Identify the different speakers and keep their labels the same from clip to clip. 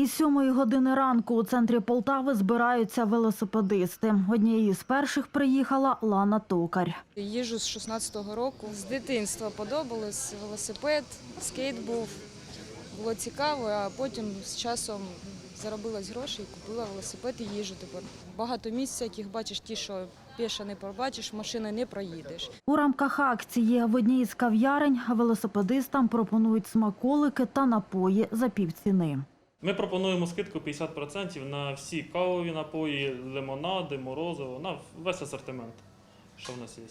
Speaker 1: Із сьомої години ранку у центрі Полтави збираються велосипедисти. Однією з перших приїхала Лана Токар.
Speaker 2: Їжу з 16-го року. З дитинства подобалось велосипед, скейт був. Було цікаво, а потім з часом заробилась гроші і купила велосипед і їжу тепер. Багато місць, яких бачиш, ті, що піша не побачиш, машина не проїдеш.
Speaker 1: У рамках акції в одній із кав'ярень велосипедистам пропонують смаколики та напої за півціни.
Speaker 3: Ми пропонуємо скидку 50% на всі кавові напої, лимонади, морозиво, на весь асортимент, що в нас є.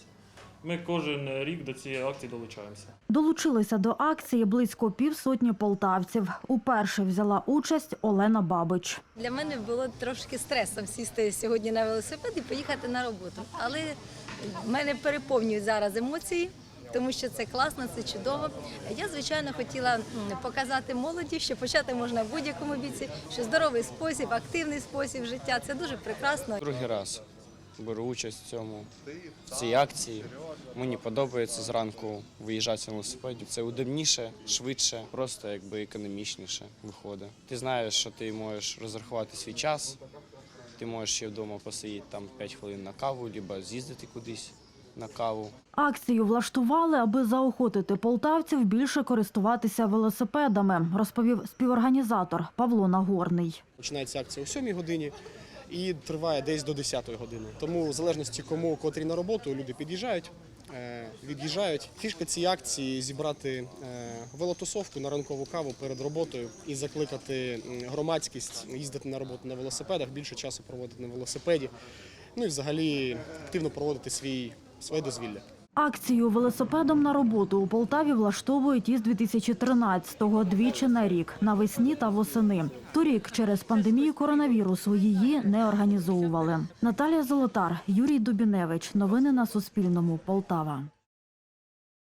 Speaker 3: Ми кожен рік до цієї акції долучаємося.
Speaker 1: Долучилися до акції близько півсотні полтавців. Уперше взяла участь Олена Бабич.
Speaker 4: Для мене було трошки стресом сісти сьогодні на велосипед і поїхати на роботу. Але мене переповнюють зараз емоції, тому що це класно, це чудово. Я, звичайно, хотіла показати молоді, що почати можна в будь-якому віці, що здоровий спосіб, активний спосіб життя це дуже прекрасно.
Speaker 5: Другий раз беру участь в цьому в цій акції. Мені подобається зранку виїжджати на велосипеді. Це удобніше, швидше, просто якби економічніше виходить. Ти знаєш, що ти можеш розрахувати свій час. Ти можеш ще вдома посидіти там 5 хвилин на каву, або з'їздити кудись на каву.
Speaker 1: Акцію влаштували, аби заохотити полтавців більше користуватися велосипедами, розповів співорганізатор Павло Нагорний.
Speaker 6: Починається акція о 7 годині і триває десь до 10 години. Тому в залежності кому котрі на роботу люди під'їжджають, е, від'їжджають. Фішка цієї акції зібрати е, велотусовку на ранкову каву перед роботою і закликати громадськість їздити на роботу на велосипедах, більше часу проводити на велосипеді. Ну і взагалі активно проводити свій своє дозвілля.
Speaker 1: Акцію велосипедом на роботу у Полтаві влаштовують із 2013-го двічі на рік навесні та восени. Торік через пандемію коронавірусу її не організовували. Наталія Золотар, Юрій Дубіневич. Новини на Суспільному. Полтава.